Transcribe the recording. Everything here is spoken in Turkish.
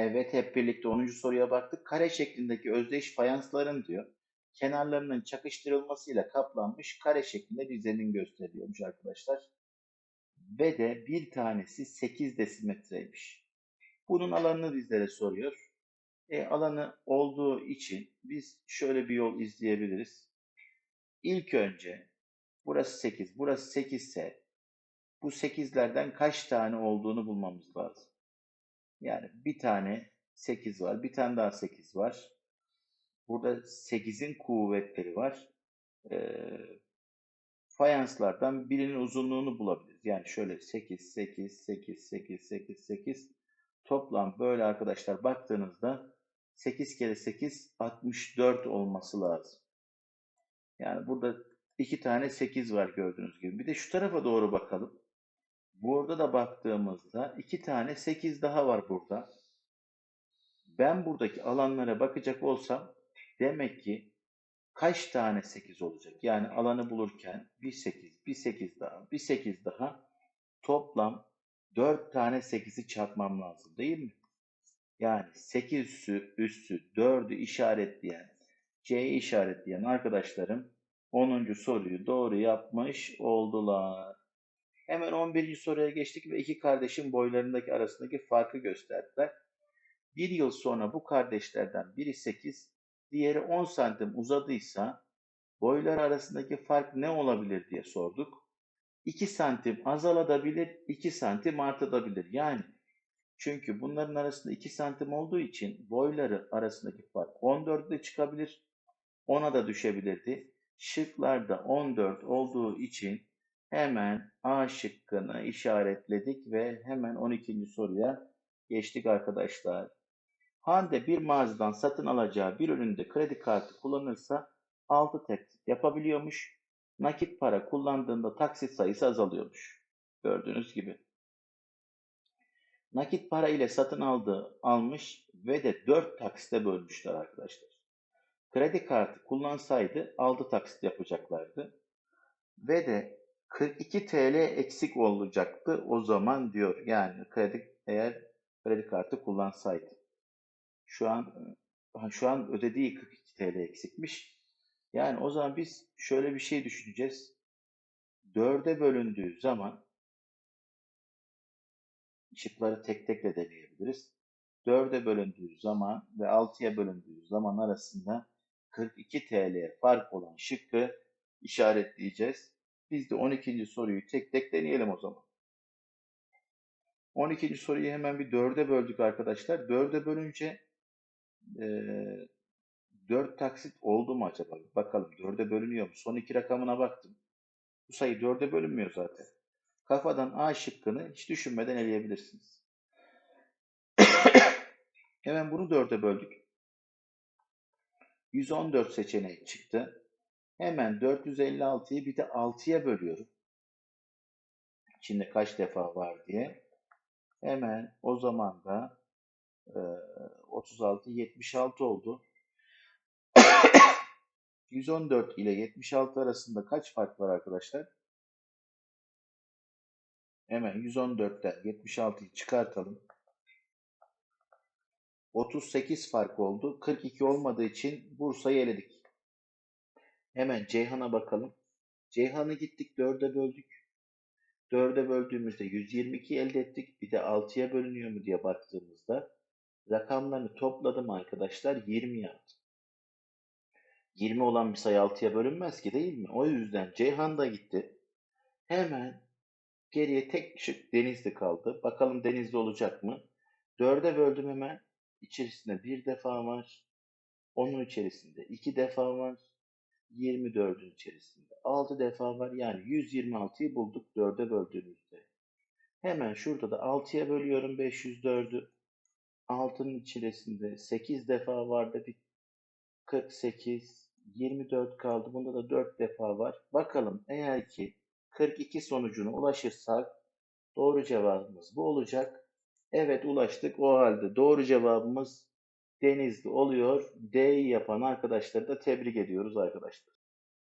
Evet hep birlikte 10. soruya baktık. Kare şeklindeki özdeş fayansların diyor kenarlarının çakıştırılmasıyla kaplanmış kare şeklinde bir zemin gösteriyormuş arkadaşlar. Ve de bir tanesi 8 desimetreymiş. Bunun alanını bizlere soruyor. E, alanı olduğu için biz şöyle bir yol izleyebiliriz. İlk önce burası 8, burası 8 ise bu 8'lerden kaç tane olduğunu bulmamız lazım. Yani bir tane 8 var, bir tane daha 8 var. Burada 8'in kuvvetleri var. E, fayanslardan birinin uzunluğunu bulabiliriz. Yani şöyle 8, 8, 8, 8, 8, 8 toplam böyle arkadaşlar baktığınızda 8 kere 8 64 olması lazım. Yani burada iki tane 8 var gördüğünüz gibi. Bir de şu tarafa doğru bakalım. Burada da baktığımızda iki tane 8 daha var burada. Ben buradaki alanlara bakacak olsam demek ki kaç tane 8 olacak? Yani alanı bulurken bir 8, bir 8 daha, bir 8 daha toplam 4 tane 8'i çarpmam lazım değil mi? Yani 8 üssü, üssü 4'ü işaretleyen, C'yi işaretleyen arkadaşlarım 10. soruyu doğru yapmış oldular. Hemen 11. soruya geçtik ve iki kardeşin boylarındaki arasındaki farkı gösterdiler. Bir yıl sonra bu kardeşlerden biri 8, diğeri 10 santim uzadıysa boylar arasındaki fark ne olabilir diye sorduk. 2 santim azalabilir, 2 santim artabilir. Yani çünkü bunların arasında 2 santim olduğu için boyları arasındaki fark 14'de çıkabilir. 10'a da düşebilirdi. Şıklarda 14 olduğu için hemen A şıkkını işaretledik ve hemen 12. soruya geçtik arkadaşlar. Hande bir mağazadan satın alacağı bir üründe kredi kartı kullanırsa 6 taksit yapabiliyormuş. Nakit para kullandığında taksit sayısı azalıyormuş. Gördüğünüz gibi. Nakit para ile satın aldığı almış ve de 4 taksite bölmüşler arkadaşlar. Kredi kartı kullansaydı 6 taksit yapacaklardı. Ve de 42 TL eksik olacaktı o zaman diyor. Yani kredi eğer kredi kartı kullansaydı. Şu an şu an ödediği 42 TL eksikmiş. Yani o zaman biz şöyle bir şey düşüneceğiz. 4'e bölündüğü zaman şıkları tek tek de deneyebiliriz. 4'e bölündüğü zaman ve 6'ya bölündüğü zaman arasında 42 TL fark olan şıkkı işaretleyeceğiz. Biz de 12. soruyu tek tek deneyelim o zaman. 12. soruyu hemen bir 4'e böldük arkadaşlar. 4'e bölünce e, 4 taksit oldu mu acaba? Bakalım 4'e bölünüyor mu? Son iki rakamına baktım. Bu sayı 4'e bölünmüyor zaten. Kafadan A şıkkını hiç düşünmeden eleyebilirsiniz. Hemen bunu 4'e böldük. 114 seçeneği çıktı. Hemen 456'yı bir de 6'ya bölüyorum. İçinde kaç defa var diye. Hemen o zaman da 36, 76 oldu. 114 ile 76 arasında kaç fark var arkadaşlar? Hemen 114'ten 76'yı çıkartalım. 38 fark oldu. 42 olmadığı için Bursa'yı eledik. Hemen Ceyhan'a bakalım. Ceyhan'ı gittik 4'e böldük. 4'e böldüğümüzde 122 elde ettik. Bir de 6'ya bölünüyor mu diye baktığımızda rakamlarını topladım arkadaşlar 20 yaptı. 20 olan bir sayı 6'ya bölünmez ki değil mi? O yüzden Ceyhan da gitti. Hemen geriye tek şık Denizli kaldı. Bakalım Denizli olacak mı? 4'e böldüm hemen. İçerisinde bir defa var. Onun içerisinde iki defa var. 24'ün içerisinde 6 defa var. Yani 126'yı bulduk 4'e böldüğümüzde. Hemen şurada da 6'ya bölüyorum 504'ü. 6'nın içerisinde 8 defa vardı. Bir 48, 24 kaldı. Bunda da 4 defa var. Bakalım eğer ki 42 sonucuna ulaşırsak doğru cevabımız bu olacak. Evet ulaştık. O halde doğru cevabımız Denizli oluyor. D'yi yapan arkadaşları da tebrik ediyoruz arkadaşlar.